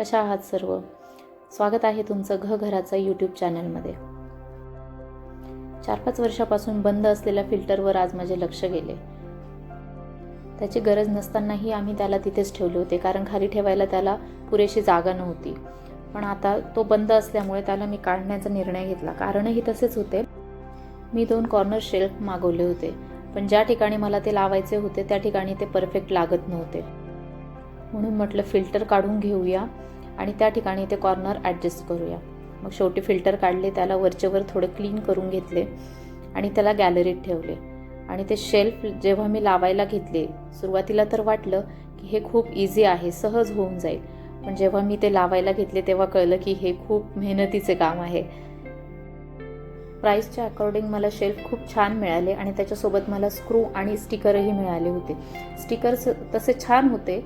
कशा आहात सर्व? स्वागत आहे तुमचं घ घराचं यूट्यूब चॅनलमध्ये चार पाच वर्षापासून बंद असलेल्या फिल्टरवर आज माझे लक्ष गेले. त्याची गरज नसतानाही आम्ही त्याला तिथेच ठेवले होते कारण खाली ठेवायला त्याला पुरेशी जागा नव्हती. पण आता तो बंद असल्यामुळे त्याला मी काढण्याचा निर्णय घेतला. कारणही तसेच होते. मी दोन कॉर्नर शेल्फ मागवले होते पण ज्या ठिकाणी मला ते लावायचे होते त्या ठिकाणी ते परफेक्ट लागत नव्हते. म्हणून म्हटलं फिल्टर काढून घेऊया आणि त्या ठिकाणी ते कॉर्नर ॲडजस्ट करूया. मग शेवटी फिल्टर काढले त्याला वरचेवर थोडे क्लीन करून घेतले आणि त्याला गॅलरीत ठेवले. आणि ते शेल्फ जेव्हा मी लावायला घेतले सुरुवातीला तर वाटलं की हे खूप इझी आहे सहज होऊन जाईल. पण जेव्हा मी ते लावायला घेतले तेव्हा कळलं की हे खूप मेहनतीचे काम आहे. प्राईसच्या अकॉर्डिंग मला शेल्फ खूप छान मिळाले आणि त्याच्यासोबत मला स्क्रू आणि स्टिकरही मिळाले होते. स्टिकर्स तसे छान होते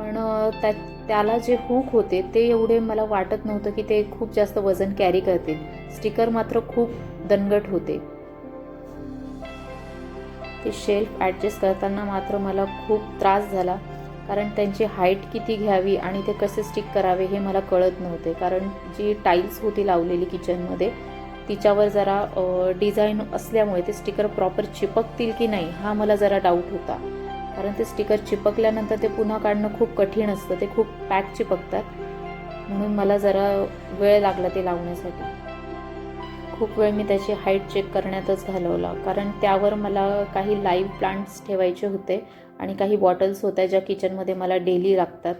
पण त्या त्याला जे हुक होते ते एवढे मला वाटत नव्हतं की ते खूप जास्त वजन कॅरी करतील. स्टिकर मात्र खूप दणगट होते. ते शेल्फ ॲडजस्ट करताना मात्र मला खूप त्रास झाला. कारण त्यांची हाईट किती घ्यावी आणि ते कसे स्टिक करावे हे मला कळत नव्हते. कारण जी टाईल्स होती लावलेली किचनमध्ये तिच्यावर जरा डिझाईन असल्यामुळे ते स्टिकर प्रॉपर चिपकतील की नाही हा मला जरा डाऊट होता. कारण ते स्टिकर चिपकल्यानंतर ते पुन्हा काढणं खूप कठीण असतं. ते खूप पॅक चिपकतात. म्हणून मला जरा वेळ लागला ते लावण्यासाठी. खूप वेळ मी त्याची हाईट चेक करण्यातच घालवला. कारण त्यावर मला काही लाईव्ह प्लांट्स ठेवायचे होते आणि काही बॉटल्स होत्या ज्या किचनमध्ये मला डेली लागतात.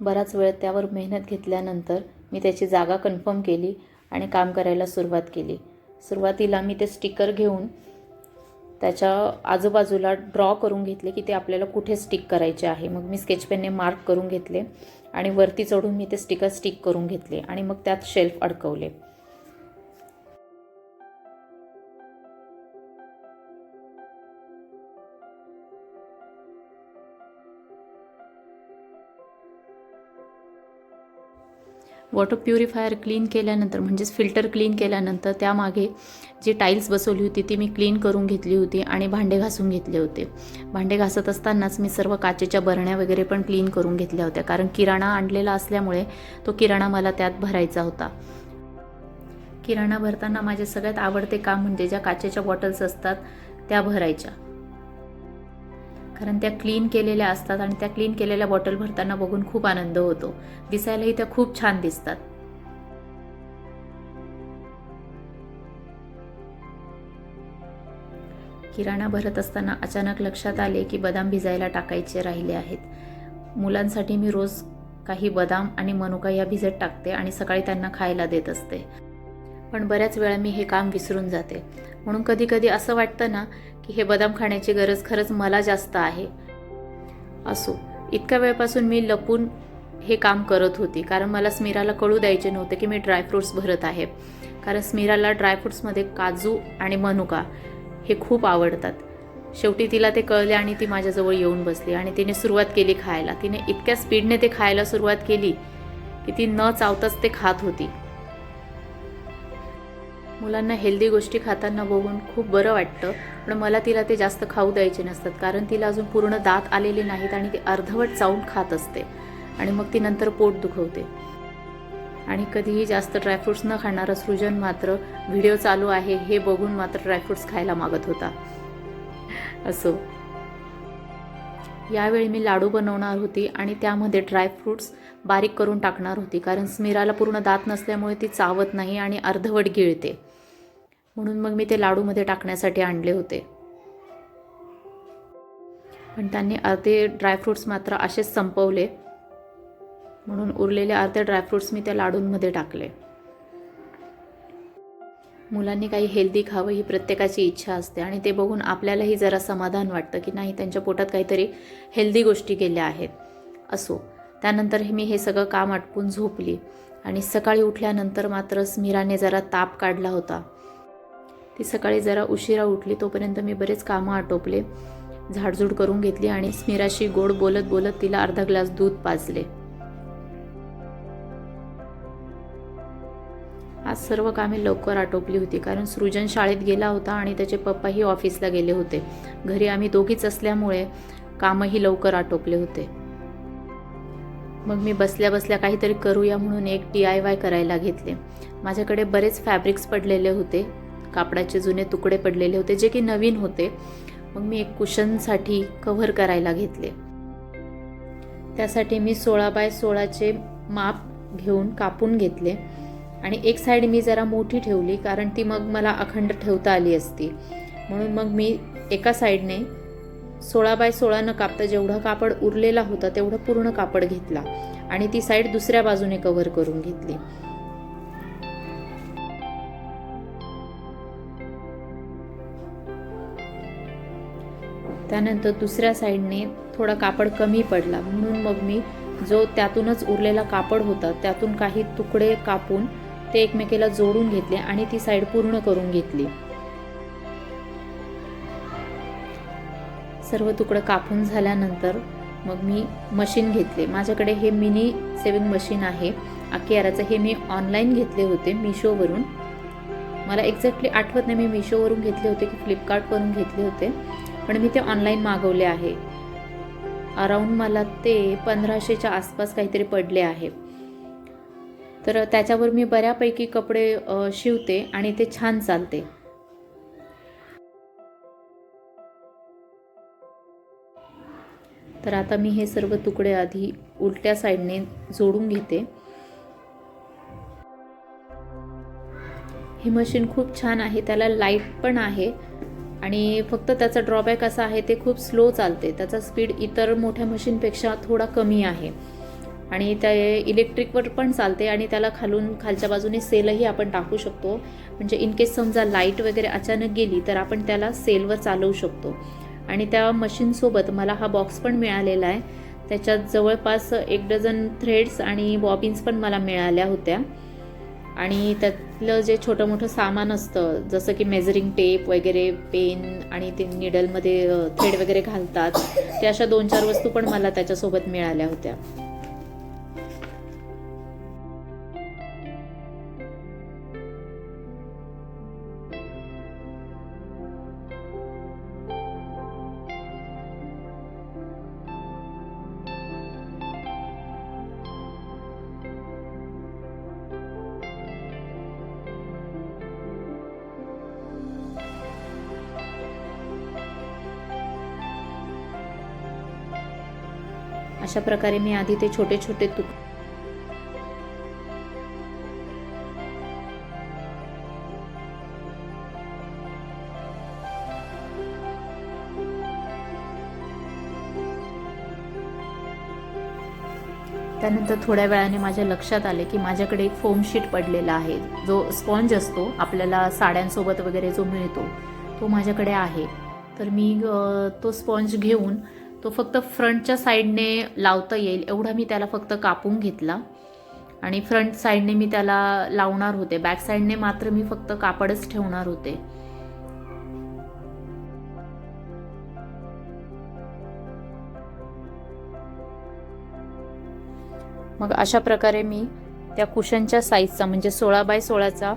बराच वेळ त्यावर मेहनत घेतल्यानंतर मी त्याची जागा कन्फर्म केली आणि काम करायला सुरुवात केली. सुरुवातीला मी ते स्टिकर घेऊन त्याच्या आजूबाजूला ड्रॉ करून घेतले की ते आपल्याला कुठे स्टिक करायचे आहे. मग मी स्केच पेनने मार्क करून घेतले आणि वरती चढून मी ते स्टिकर स्टिक करून घेतले आणि मग त्यात शेल्फ अडकवले. वॉटर प्युरिफायर क्लीन केल्यानंतर म्हणजेच फिल्टर क्लीन केल्यानंतर त्यामागे जी टाईल्स बसवली होती ती मी क्लीन करून घेतली होती आणि भांडे घासून घेतले होते. भांडे घासत असतानाच मी सर्व काचेच्या बरण्या वगैरे पण क्लीन करून घेतल्या होत्या कारण किराणा आणलेला असल्यामुळे तो किराणा मला त्यात भरायचा होता. किराणा भरताना माझे सगळ्यात आवडते काम म्हणजे ज्या काचेच्या बॉटल्स असतात त्या भरायच्या. कारण त्या क्लीन केलेल्या असतात आणि त्या क्लीन केलेल्या बॉटल भरताना बघून खूप आनंद होतो. दिसायलाही त्या खूप छान दिसतात. किराणा भरत असताना अचानक लक्षात आले की बदाम भिजायला टाकायचे राहिले आहेत. मुलांसाठी मी रोज काही बदाम आणि मनुका या भिजत टाकते आणि सकाळी त्यांना खायला देत असते. पण बऱ्याच वेळा मी हे काम विसरून जाते. म्हणून कधीकधी असं वाटतं ना की हे बदाम खाण्याची गरज खरंच मला जास्त आहे. असो इतक्या वेळपासून मी लपून हे काम करत होती. कारण मला स्मिराला कळू द्यायचे नव्हते की मी ड्रायफ्रूट्स भरत आहे. कारण स्मिराला ड्रायफ्रूट्समध्ये काजू आणि मनुका हे खूप आवडतात. शेवटी तिला ते कळले आणि ती माझ्याजवळ येऊन बसली आणि तिने सुरुवात केली खायला. तिने इतक्या स्पीडने ते खायला सुरुवात केली की ती न चावताच ते खात होती. मुलांना हेल्दी गोष्टी खाताना बघून खूप बरं वाटतं. पण मला तिला ते जास्त खाऊ द्यायचे नसतात. कारण तिला अजून पूर्ण दात आलेले नाहीत आणि ती अर्धवट चावून खात असते. आणि मग ती नंतर पोट दुखवते. आणि कधीही जास्त ड्रायफ्रुट्स न खाणारा सृजन मात्र व्हिडिओ चालू आहे. हे बघून मात्र ड्रायफ्रुट्स खायला मागत होता. असो. यावेळी मी लाडू बनवणार होती आणि त्यामध्ये ड्रायफ्रूट्स बारीक करून टाकणार होती. कारण स्मिराला पूर्ण दात नसल्यामुळे ती चावत नाही आणि अर्धवट गिळते. म्हणून मग मी ते लाडूमध्ये टाकण्यासाठी आणले होते. पण त्यांनी अर्धे ड्रायफ्रूट्स मात्र असेच संपवले. म्हणून उरलेले अर्धे ड्रायफ्रूट्स मी त्या लाडूंमध्ये टाकले. मुलांनी काही हेल्दी खावं ही प्रत्येकाची इच्छा असते आणि ते बघून आपल्यालाही जरा समाधान वाटतं की नाही त्यांच्या पोटात काहीतरी हेल्दी गोष्टी केल्या आहेत. असो त्यानंतर मी हे सगळं काम आटपून झोपली आणि सकाळी उठल्यानंतर मात्र स्मिराने जरा ताप काढला होता. ती सकाळी जरा उशिरा उठली तोपर्यंत मी बरेच कामं आटोपले झाडझूड करून घेतली आणि स्मिराशी गोड बोलत बोलत तिला अर्धा ग्लास दूध पाजले. आज सर्व कामे लवकर आटोपली होती कारण सृजन शाळेत गेला होता आणि त्याचे पप्पाही ऑफिसला गेले होते. घरी आम्ही दोघीच असल्यामुळे कामही लवकर आटोपले होते. मग मी बसल्या बसल्या काहीतरी करूया म्हणून एक डी आय वाय करायला घेतले. माझ्याकडे बरेच फॅब्रिक्स पडलेले होते. कापडाचे जुने तुकडे पडलेले होते जे की नवीन होते. मग मी एक कुशनसाठी कव्हर करायला घेतले. त्यासाठी मी सोळा बाय सोळाचे माप घेऊन कापून घेतले. आणि एक साईड मी जरा मोठी ठेवली कारण ती मग मला अखंड ठेवता आली असती. म्हणून मग मी एका साईडने सोळा बाय सोळा न कापता जेवढा कापड उरलेला होता तेवढं पूर्ण कापड घेतला. आणि ती साईड दुसऱ्या बाजूने कव्हर करून घेतली. त्यानंतर दुसऱ्या साईडने थोडा कापड कमी पडला. म्हणून मग मी जो त्यातूनच उरलेला कापड होता त्यातून काही तुकडे कापून ते एकमेकीला जोडून घेतले आणि ती साईड पूर्ण करून घेतली. सर्व तुकडं कापून झाल्यानंतर मग मी मशीन घेतले. माझ्याकडे हे मिनी सेविंग मशीन आहे. अकियाराचं हे मी ऑनलाईन घेतले होते मिशोवरून. मला एक्झॅक्टली आठवत नाही मी मिशोवरून घेतले होते की फ्लिपकार्टवरून घेतले होते. पण मी ते ऑनलाईन मागवले आहे. अराऊंड मला ते पंधराशेच्या आसपास काहीतरी पडले आहे. तर त्याच्यावर मी बऱ्यापैकी कपडे शिवते आणि ते छान चालते. तर आता मी हे सर्व तुकडे आधी उलट्या साईडने जोडून घेते. ही मशीन खूप छान आहे त्याला लाइट पण आहे. आणि फक्त त्याचा ड्रॉबॅक असा आहे ते खूप स्लो चालते. त्याचा स्पीड इतर मोठ्या मशीनपेक्षा थोडा कमी आहे. आणि ते इलेक्ट्रिकवर पण चालते आणि त्याला खालून खालच्या बाजूने सेलही आपण टाकू शकतो. म्हणजे इन केस समजा लाइट वगैरे अचानक गेली तर आपण त्याला सेलवर चालवू शकतो. आणि त्या मशीनसोबत मला हा बॉक्स पण मिळालेला आहे. त्याच्यात जवळपास एक डझन थ्रेड्स आणि बॉबिन्स पण मला मिळाल्या होत्या. आणि त्या आपलं जे छोटं मोठं सामान असतं जसं की मेजरिंग टेप वगैरे पेन आणि ते निडलमध्ये थ्रेड वगैरे घालतात ते अशा दोन चार वस्तू पण मला त्याच्यासोबत मिळाल्या होत्या. अशा प्रकारे मी आधी ते छोटे छोटे तुक त्यानंतर थोड्या वेळाने माझ्या लक्षात आले की माझ्याकडे एक फोम शीट पडलेला आहे. जो स्पॉन्ज असतो आपल्याला साड्यांसोबत वगैरे जो मिळतो तो माझ्याकडे आहे. तर मी तो स्पॉन्ज घेऊन तो फक्त फ्रंटच्या साईडने लावता येईल एवढा मी त्याला फक्त कापून घेतला. आणि फ्रंट साईडने मी त्याला लावणार होते. बॅक साईडने मात्र मी फक्त कापडच ठेवणार होते. मग अशा प्रकारे मी त्या कुशनच्या साईजचा म्हणजे सोळा बाय सोळाचा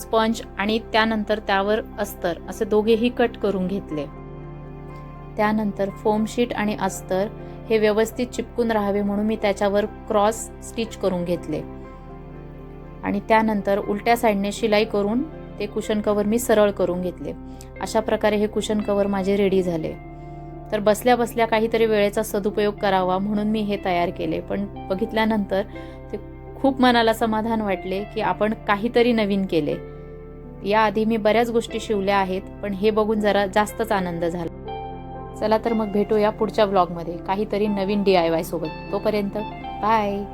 स्पंज आणि त्यानंतर त्यावर अस्तर असे दोघेही कट करून घेतले. त्यानंतर फोमशीट आणि अस्तर हे व्यवस्थित चिपकून राहावे म्हणून मी त्याच्यावर क्रॉस स्टिच करून घेतले. आणि त्यानंतर उलट्या साईडने शिलाई करून ते कुशन कवर मी सरळ करून घेतले. अशा प्रकारे हे कुशन कवर माझे रेडी झाले. तर बसल्या बसल्या काहीतरी वेळेचा सदुपयोग करावा म्हणून मी हे तयार केले. पण बघितल्यानंतर ते खूप मनाला समाधान वाटले की आपण काहीतरी नवीन केले. याआधी मी बऱ्याच गोष्टी शिवल्या आहेत पण हे बघून जरा जास्तच आनंद झाला. चला तर मग भेटूया पुढच्या व्लॉगमध्ये काहीतरी नवीन डी आय वाय सोबत. तोपर्यंत बाय